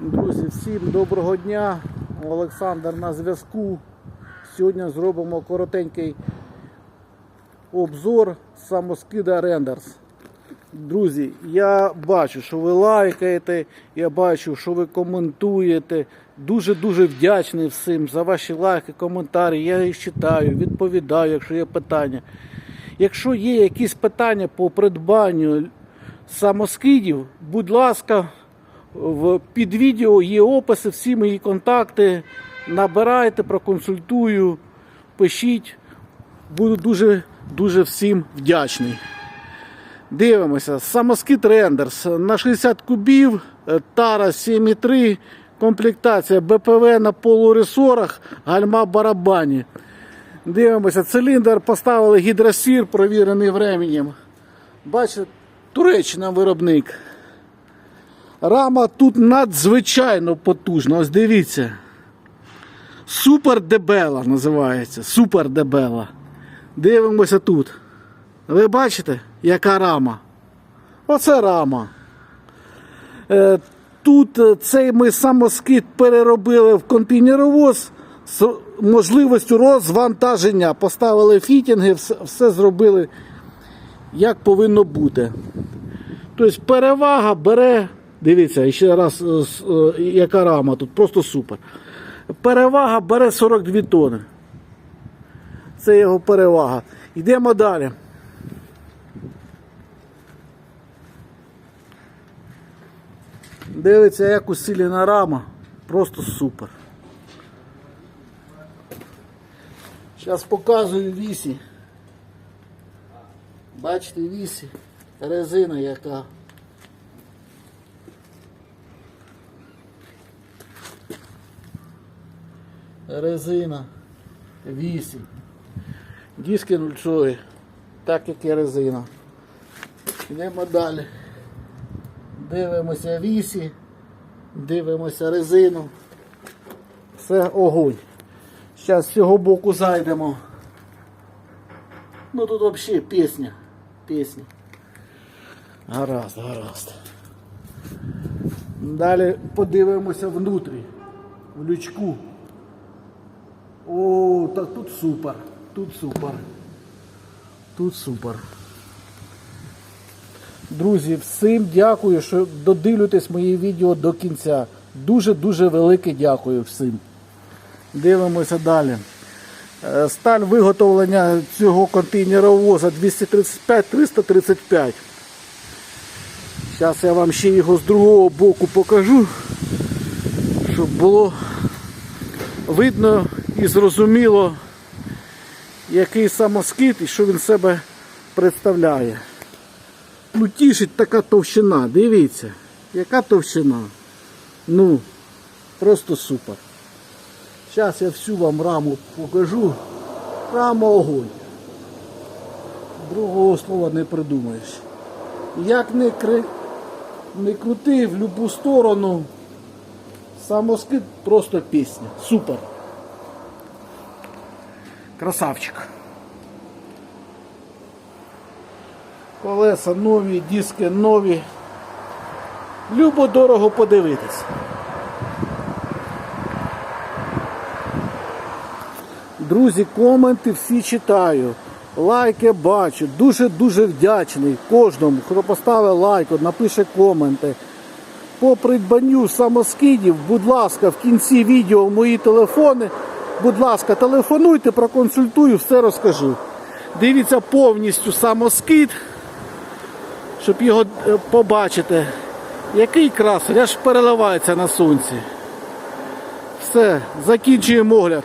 Друзі, всім доброго дня. Олександр на зв'язку. Сьогодні зробимо коротенький обзор самоскида Renders. Друзі, я бачу, що ви лайкаєте, я бачу, що ви коментуєте. Дуже-дуже вдячний всім за ваші лайки, коментарі. Я їх читаю, відповідаю, якщо є питання. Якщо є якісь питання по придбанню самоскидів, будь ласка, в, під відео є описи, всі мої контакти. Набирайте, проконсультую, пишіть. Буду дуже дуже всім вдячний. Дивимося. Самоскид Рендерс на 60 кубів, е, тара 7,3, комплектація БПВ на полуресорах, гальма барабані. Дивимося, циліндр поставили гідросір, провірений временем. Бачите, Туреччина виробник. Рама тут надзвичайно потужна. Ось дивіться. Супер дебела називається. Супер дебела. Дивимося тут. Ви бачите, яка рама? Оце рама. Е, Тут е, цей ми самоскид переробили в контейнеровоз з можливістю розвантаження. Поставили фітінги, все, все зробили як повинно бути. Тобто перевага бере, дивіться, ще раз, е, е, яка рама тут, просто супер. Перевага бере 42 тони. Це його перевага. Йдемо далі. Дивиться, як усилена рама. Просто супер. Зараз показую вісі. Бачите, вісі. Резина яка. Резина. Вісі. Диски нульцові. Так як і резина. Йдемо далі. Дивимося вісі, дивимося резину. Все огонь. Зараз з цього боку зайдемо. Ну тут взагалі пісня. Пісня. Гаразд, гаразд. Далі подивимося внутрі. В лючку. О, так тут супер. Тут супер. Тут супер. Друзі, всім дякую, що додивлюєтесь мої відео до кінця. Дуже-дуже велике дякую всім. Дивимося далі. Е, Сталь виготовлення цього контейнеровоза 235-335. Зараз я вам ще його з другого боку покажу, щоб було видно і зрозуміло, який самоскид і що він себе представляє. Ну, тішить така товщина, дивіться, яка товщина. Ну, просто супер. Зараз я всю вам раму покажу. Рама огонь. Другого слова не придумаєш. Як не, кри... не крути в будь-яку сторону, самоскид просто пісня. Супер. Красавчик. Колеса нові, диски нові. Любо дорого подивитись. Друзі, коменти всі читаю. Лайки бачу. Дуже-дуже вдячний кожному, хто поставив лайк, напише коменти. По придбанню самоскидів, будь ласка, в кінці відео мої телефони. Будь ласка, телефонуйте, проконсультую, все розкажу. Дивіться повністю самоскид щоб його е, побачити. Який красень, аж переливається на сонці. Все, закінчуємо огляд.